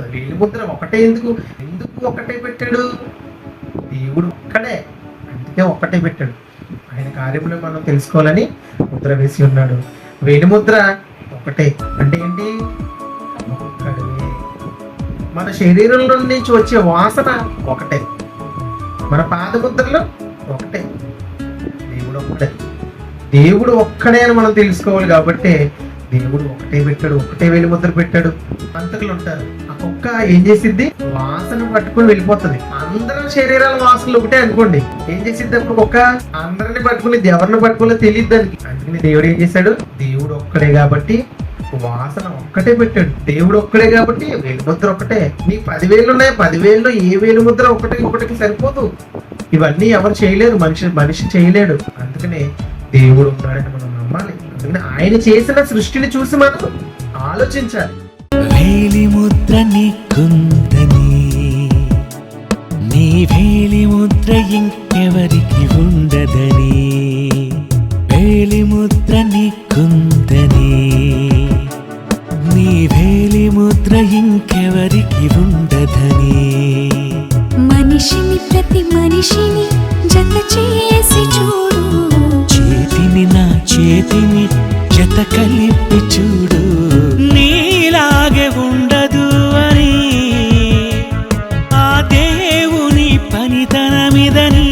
వేలి ముద్ర ఒకటే ఎందుకు? ఎందుకు ఒకటే పెట్టాడు? దేవుడు ఒక్కడే. అందుకే ఒక్కటే పెట్టాడు. ఆయన కార్యములు మనం తెలుసుకోవాలని ముద్ర వేసి ఉన్నాడు. వేలి ముద్ర ఒకటే. అంటే ఏంటి? ఒక్కడే. మన శరీరంలో నుంచి వచ్చే వాసన ఒకటే. మన పాదముద్రలు ఒకటే. దేవుడు ఒక్కడే. దేవుడు ఒక్కడే అని మనం తెలుసుకోవాలి కాబట్టి దేవుడు ఒకటే పెట్టాడు. ఒకటే వేలి ముద్ర పెట్టాడు. పంతకులు ఉంటారు. కుక్క ఏం చేసిద్ది? వాసన పట్టుకొని వెళ్ళిపోతుంది. అందరం శరీరాల వాసనలు ఒకటే అనుకోండి. ఏం చేసిద్ది అప్పుడు కుక్క? అందరిని పట్టుకుని ఎవరిని పట్టుకోలే తెలియదు దానికి. అందుకని దేవుడు ఏం చేశాడు? దేవుడు ఒక్కడే కాబట్టి వాసన ఒక్కటే పెట్టాడు. దేవుడు ఒక్కడే కాబట్టి వేలు ముద్ర ఒక్కటే. నీ పదివేలు ఉన్నాయి పదివేలు ఏ వేలు ముద్ర ఒకటి ఒకటికి సరిపోదు. ఇవన్నీ ఎవరు చేయలేరు. మనిషి మనిషి చేయలేడు. అందుకనే దేవుడు ఉన్నాడని మనం నమ్మాలి. అందుకని ఆయన చేసిన సృష్టిని చూసి మనం ఆలోచించాలి. వేలి ముద్ర నీకుందని నీ వేలి ముద్ర ఇంకెవరికి ఉండదని. వేలి ముద్ర నీకుందని నీ వేలి ముద్ర ఇంకెవరికి ఉండదని. మనిషిని ప్రతి మనిషిని జత చేసి చూడు. చేతిని నా చేతిని జత కలిపి மனிதனே